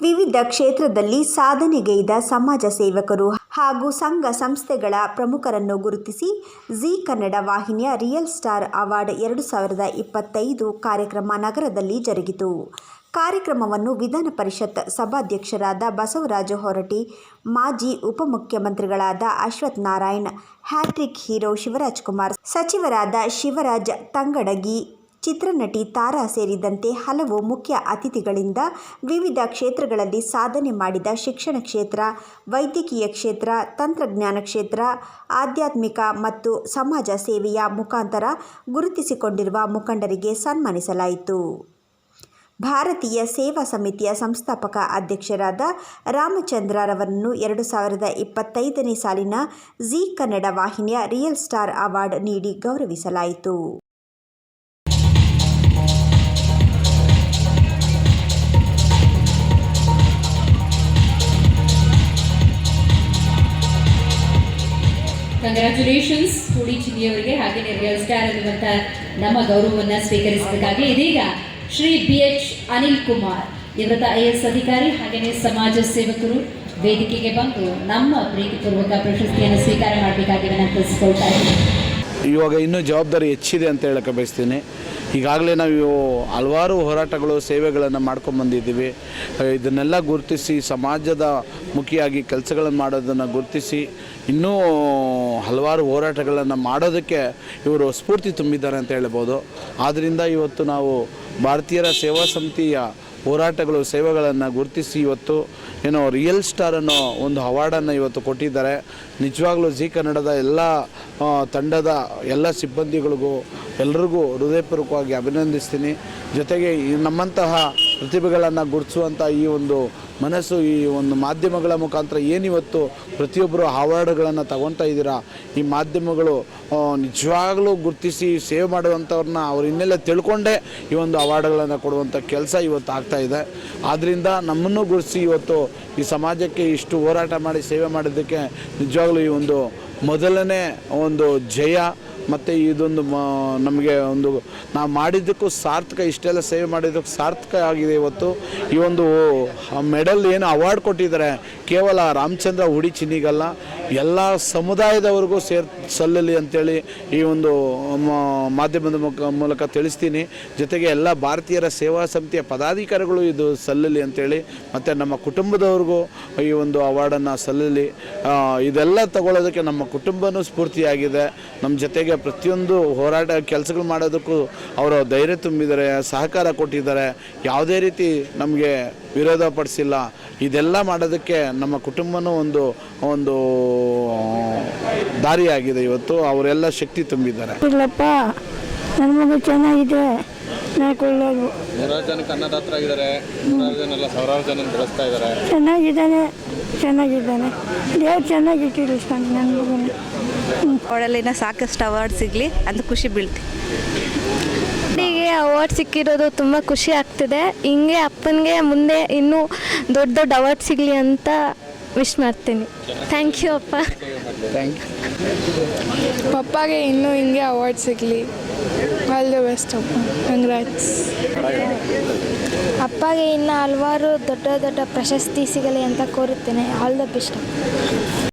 ವಿವಿಧ ಕ್ಷೇತ್ರದಲ್ಲಿ ಸಾಧನೆಗೈದ ಸಮಾಜ ಸೇವಕರು ಹಾಗೂ ಸಂಘ ಸಂಸ್ಥೆಗಳ ಪ್ರಮುಖರನ್ನು ಗುರುತಿಸಿ ಜಿ ಕನ್ನಡ ವಾಹಿನಿಯ ರಿಯಲ್ ಸ್ಟಾರ್ ಅವಾರ್ಡ್ ಎರಡು ಸಾವಿರದ ಇಪ್ಪತ್ತೈದು ಕಾರ್ಯಕ್ರಮ ನಗರದಲ್ಲಿ ಜರುಗಿತು. ಕಾರ್ಯಕ್ರಮವನ್ನು ವಿಧಾನ ಪರಿಷತ್ ಸಭಾಧ್ಯಕ್ಷರಾದ ಬಸವರಾಜ ಹೊರಟಿ, ಮಾಜಿ ಉಪಮುಖ್ಯಮಂತ್ರಿಗಳಾದ ಅಶ್ವಥ್ ನಾರಾಯಣ್, ಹ್ಯಾಟ್ರಿಕ್ ಹೀರೋ ಶಿವರಾಜ್ ಕುಮಾರ್ ಸಚಿವರಾದ ಶಿವರಾಜ್ ತಂಗಡಗಿ ಚಿತ್ರನಟಿ ತಾರಾ ಸೇರಿದಂತೆ ಹಲವು ಮುಖ್ಯ ಅತಿಥಿಗಳಿಂದ ವಿವಿಧ ಕ್ಷೇತ್ರಗಳಲ್ಲಿ ಸಾಧನೆ ಮಾಡಿದ ಶಿಕ್ಷಣ ಕ್ಷೇತ್ರ, ವೈದ್ಯಕೀಯ ಕ್ಷೇತ್ರ, ತಂತ್ರಜ್ಞಾನ ಕ್ಷೇತ್ರ, ಆಧ್ಯಾತ್ಮಿಕ ಮತ್ತು ಸಮಾಜ ಸೇವೆಯ ಮುಖಾಂತರ ಗುರುತಿಸಿಕೊಂಡಿರುವ ಮುಖಂಡರಿಗೆ ಸನ್ಮಾನಿಸಲಾಯಿತು. ಭಾರತೀಯ ಸೇವಾ ಸಮಿತಿಯ ಸಂಸ್ಥಾಪಕ ಅಧ್ಯಕ್ಷರಾದ ರಾಮಚಂದ್ರರವರನ್ನು ಎರಡು ಸಾವಿರದ ಇಪ್ಪತ್ತೈದನೇ ಸಾಲಿನ ಜಿ ಕನ್ನಡ ವಾಹಿನಿಯ ರಿಯಲ್ ಸ್ಟಾರ್ ಅವಾರ್ಡ್ ನೀಡಿ ಗೌರವಿಸಲಾಯಿತು. ಕಂಗ್ರ್ಯಾಚುಲೇಷನ್ಸ್ ಹುಡಿ ಚಿನ್ನಿಯವರಿಗೆ ಹಾಗೆಯೇ ರಿಯಲ್ ಸ್ಟಾರ್ ಅನ್ನುವಂಥ ನಮ್ಮ ಗೌರವವನ್ನು ಸ್ವೀಕರಿಸಬೇಕಾಗಿ ಇದೀಗ ಶ್ರೀ ಬಿ ಎಚ್ ಅನಿಲ್ ಕುಮಾರ್, ನಿವೃತ್ತ ಐ ಎಸ್ ಅಧಿಕಾರಿ ಹಾಗೆಯೇ ಸಮಾಜ ಸೇವಕರು ವೇದಿಕೆಗೆ ಬಂದು ನಮ್ಮ ಪ್ರೀತಿಪೂರ್ವಕ ಪ್ರಶಸ್ತಿಯನ್ನು ಸ್ವೀಕಾರ ಮಾಡಬೇಕಾಗಿ ವಿನಂತಿಸಿಕೊಳ್ತಾ ಇದ್ದೀನಿ ಇವಾಗ ಇನ್ನೂ ಜವಾಬ್ದಾರಿ ಹೆಚ್ಚಿದೆ ಅಂತ ಹೇಳಕ್ಕೆ ಬಯಸ್ತೀನಿ. ಈಗಾಗಲೇ ನಾವು ಹಲವಾರು ಹೋರಾಟಗಳು, ಸೇವೆಗಳನ್ನು ಮಾಡ್ಕೊಂಡು ಬಂದಿದ್ದೀವಿ. ಇದನ್ನೆಲ್ಲ ಗುರುತಿಸಿ ಸಮಾಜದ ಮುಖಿಯಾಗಿ ಕೆಲಸಗಳನ್ನು ಮಾಡೋದನ್ನು ಗುರುತಿಸಿ, ಇನ್ನೂ ಹಲವಾರು ಹೋರಾಟಗಳನ್ನು ಮಾಡೋದಕ್ಕೆ ಇವರು ಸ್ಫೂರ್ತಿ ತುಂಬಿದ್ದಾರೆ ಅಂತ ಹೇಳ್ಬೋದು. ಆದ್ದರಿಂದ ಇವತ್ತು ನಾವು ಭಾರತೀಯರ ಸೇವಾ ಸಮಿತಿಯ ಹೋರಾಟಗಳು, ಸೇವೆಗಳನ್ನು ಗುರುತಿಸಿ ಇವತ್ತು ಏನೋ ರಿಯಲ್ ಸ್ಟಾರ್ ಅನ್ನೋ ಒಂದು ಅವಾರ್ಡನ್ನು ಇವತ್ತು ಕೊಟ್ಟಿದ್ದಾರೆ. ನಿಜವಾಗ್ಲೂ ಜಿ ಕನ್ನಡದ ಎಲ್ಲ ತಂಡದ ಎಲ್ಲ ಸಿಬ್ಬಂದಿಗಳಿಗೂ, ಎಲ್ರಿಗೂ ಹೃದಯಪೂರ್ವಕವಾಗಿ ಅಭಿನಂದಿಸ್ತೀನಿ. ಜೊತೆಗೆ ನಮ್ಮಂತಹ ಪ್ರತಿಭೆಗಳನ್ನು ಗುರುತಿಸುವಂಥ ಈ ಒಂದು ಮನಸ್ಸು, ಈ ಒಂದು ಮಾಧ್ಯಮಗಳ ಮುಖಾಂತರ ಏನಿವತ್ತು ಪ್ರತಿಯೊಬ್ಬರು ಅವಾರ್ಡ್ಗಳನ್ನು ತಗೊತಾ ಇದ್ದೀರಾ? ಈ ಮಾಧ್ಯಮಗಳು ನಿಜವಾಗಲೂ ಗುರುತಿಸಿ ಸೇವ್ ಮಾಡುವಂಥವ್ರನ್ನ ಅವ್ರು ಇನ್ನೆಲ್ಲ ತಿಳ್ಕೊಂಡೇ ಈ ಒಂದು ಅವಾರ್ಡ್ಗಳನ್ನು ಕೊಡುವಂಥ ಕೆಲಸ ಇವತ್ತು ಆಗ್ತಾ ಇದೆ. ಆದ್ದರಿಂದ ನಮ್ಮನ್ನು ಗುರುತಿಸಿ ಇವತ್ತು ಈ ಸಮಾಜಕ್ಕೆ ಇಷ್ಟು ಹೋರಾಟ ಮಾಡಿ ಸೇವೆ ಮಾಡಿದ್ದಕ್ಕೆ ನಿಜವಾಗ್ಲೂ ಈ ಒಂದು ಮೊದಲನೇ ಒಂದು ಜಯ. ಮತ್ತು ಇದೊಂದು ನಮಗೆ ಒಂದು, ನಾವು ಮಾಡಿದ್ದಕ್ಕೂ ಸಾರ್ಥಕ, ಇಷ್ಟೆಲ್ಲ ಸೇವೆ ಮಾಡಿದ್ದಕ್ಕೂ ಸಾರ್ಥಕ ಆಗಿದೆ ಇವತ್ತು. ಈ ಒಂದು ಮೆಡಲ್ ಏನು ಅವಾರ್ಡ್ ಕೊಟ್ಟಿದ್ದಾರೆ. ಕೇವಲ ರಾಮಚಂದ್ರ ಹುಡಿ ಚಿನ್ನಿಗಲ್ಲ. ಎಲ್ಲ ಸಮುದಾಯದವರಿಗೂ ಸೇರ್ ಸಲ್ಲಲಿ ಅಂತೇಳಿ ಈ ಒಂದು ಮಾಧ್ಯಮದ ಮೂಲಕ ತಿಳಿಸ್ತೀನಿ. ಜೊತೆಗೆ ಎಲ್ಲ ಭಾರತೀಯರ ಸೇವಾ ಸಮಿತಿಯ ಪದಾಧಿಕಾರಿಗಳು ಇದು ಸಲ್ಲಲಿ ಅಂತೇಳಿ, ಮತ್ತು ನಮ್ಮ ಕುಟುಂಬದವ್ರಿಗೂ ಈ ಒಂದು ಅವಾರ್ಡನ್ನು ಸಲ್ಲಲಿ. ಇದೆಲ್ಲ ತಗೊಳ್ಳೋದಕ್ಕೆ ನಮ್ಮ ಕುಟುಂಬನೂ ಸ್ಫೂರ್ತಿಯಾಗಿದೆ. ನಮ್ಮ ಜೊತೆಗೆ ಪ್ರತಿಯೊಂದು ಹೋರಾಟ ಕೆಲಸಗಳು ಮಾಡೋದಕ್ಕೂ ಅವರು ಧೈರ್ಯ ತುಂಬಿದ್ದಾರೆ, ಸಹಕಾರ ಕೊಟ್ಟಿದ್ದಾರೆ. ಯಾವುದೇ ರೀತಿ ನಮಗೆ ವಿರೋಧ ಪಡಿಸಿಲ್ಲ. ಇದೆಲ್ಲ ಮಾಡೋದಕ್ಕೆ ನಮ್ಮ ಕುಟುಂಬನೂ ಒಂದು ಒಂದು ದಾರಿಯಾಗಿದೆ ಇವತ್ತು. ಅವರೆಲ್ಲ ಶಕ್ತಿ ತುಂಬಿದ್ದಾರೆ. ಇಲ್ಲಪ್ಪ ನನ್ನ ಮಗು ಚೆನ್ನಾಗಿದೆ. ನೋಡ್ಕೊಳ್ಳೋದು ನೂರಾರು ಜನಕ್ಕೆ ಅನ್ನದಾತರ ಆಗಿದ್ದಾರೆ. ನೂರಾರು ಜನ ಎಲ್ಲ ಸಾವಿರಾರು ಜನ ಬೆಳೆಸ್ತಾ ಇದ್ದಾರೆ. ಚೆನ್ನಾಗಿದ್ದಾನೆ ಚೆನ್ನಾಗಿದ್ದಾನೆ. ದೇವ್ರು ಚೆನ್ನಾಗಿಟ್ಟಿರಿ ಸ್ವಾಮಿ ನನ್ನ ಮಗನ. ಅವಳಲ್ಲಿನ ಸಾಕಷ್ಟು ಅವಾರ್ಡ್ ಸಿಗಲಿ ಅಂತ ಖುಷಿ ಬೀಳ್ತಿ. ಹುಡುಗಿಗೆ ಅವಾರ್ಡ್ ಸಿಕ್ಕಿರೋದು ತುಂಬ ಖುಷಿ ಆಗ್ತಿದೆ. ಹಿಂಗೆ ಅಪ್ಪನಿಗೆ ಮುಂದೆ ಇನ್ನೂ ದೊಡ್ಡ ದೊಡ್ಡ ಅವಾರ್ಡ್ ಸಿಗಲಿ ಅಂತ ವಿಶ್ ಮಾಡ್ತೀನಿ. ಥ್ಯಾಂಕ್ ಯು ಅಪ್ಪ. ಥ್ಯಾಂಕ್ ಯು ಪಪ್ಪಾಗೆ ಇನ್ನೂ ಹಿಂಗೆ ಅವಾರ್ಡ್ ಸಿಗಲಿ. ಆಲ್ ದಿ ಬೆಸ್ಟ್ ಅಪ್ಪ. ಕಂಗ್ರಾಟ್ಸ್ ಅಪ್ಪಗೆ ಇನ್ನು ಹಲವಾರು ದೊಡ್ಡ ದೊಡ್ಡ ಪ್ರಶಸ್ತಿ ಸಿಗಲಿ ಅಂತ ಕೋರುತ್ತೇನೆ. All the best